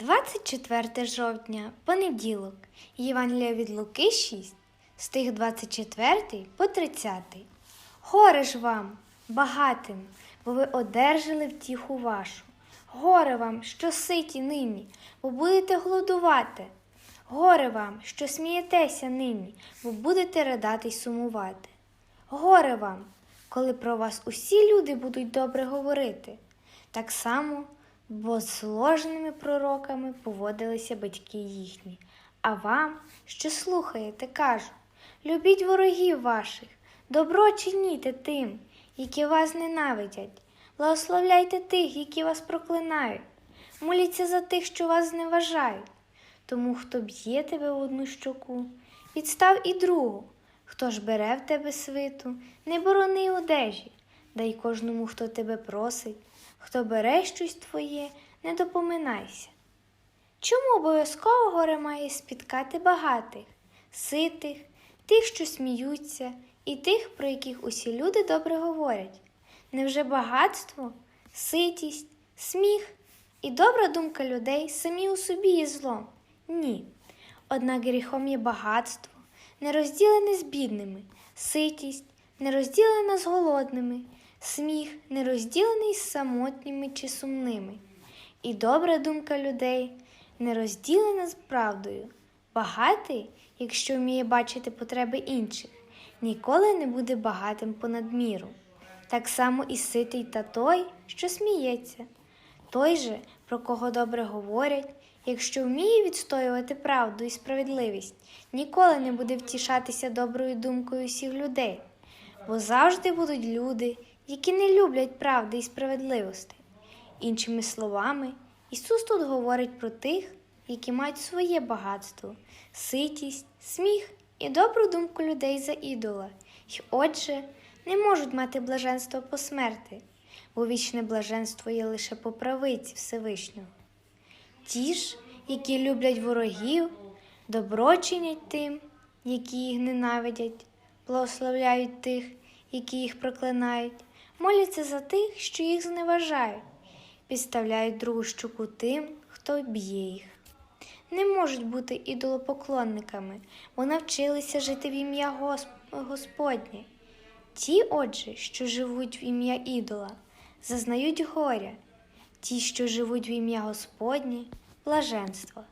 24 жовтня, понеділок, Євангелія від Луки 6, стих 24 по 30. Горе ж вам, багатим, бо ви одержали втіху вашу. Горе вам, що ситі нині, бо будете голодувати. Горе вам, що смієтеся нині, бо будете ридати й сумувати. Горе вам, коли про вас усі люди будуть добре говорити. Так само, бо з зложеними пророками поводилися батьки їхні. А вам, що слухаєте, кажу: любіть ворогів ваших, добро чиніте тим, які вас ненавидять, благословляйте тих, які вас проклинають, моліться за тих, що вас зневажають. Тому хто б'є тебе в одну щоку, підстав і другу. Хто ж бере в тебе свиту, не борони одежі, дай кожному, хто тебе просить, хто бере щось твоє, не допоминайся. Чому обов'язково горе має спіткати багатих, ситих, тих, що сміються, і тих, про яких усі люди добре говорять? Невже багатство, ситість, сміх і добра думка людей самі у собі є злом? Ні. Однак гріхом є багатство, не розділене з бідними, ситість, нерозділена з голодними, сміх, не розділений з самотніми чи сумними, і добра думка людей не розділена з правдою. Багатий, якщо вміє бачити потреби інших, ніколи не буде багатим понад міру. Так само і ситий та той, що сміється. Той же, про кого добре говорять, якщо вміє відстоювати правду і справедливість, ніколи не буде втішатися доброю думкою всіх людей, бо завжди будуть люди, які не люблять правди і справедливості. Іншими словами, Ісус тут говорить про тих, які мають своє багатство, ситість, сміх і добру думку людей за ідола, й отже, не можуть мати блаженства по смерти, бо вічне блаженство є лише по правиці Всевишнього. Ті ж, які люблять ворогів, добро чинять тим, які їх ненавидять, благословляють тих, які їх проклинають, моляться за тих, що їх зневажають, підставляють другу щуку тим, хто б'є їх. Не можуть бути ідолопоклонниками, бо навчилися жити в ім'я Гос- Господнє. Ті, отже, що живуть в ім'я ідола, зазнають горя, ті, що живуть в ім'я Господнє, блаженства.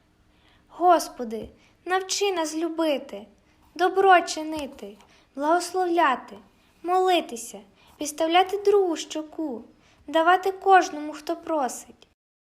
Господи, навчи нас любити, добро чинити, благословляти, молитися, підставляти другу щоку, давати кожному, хто просить,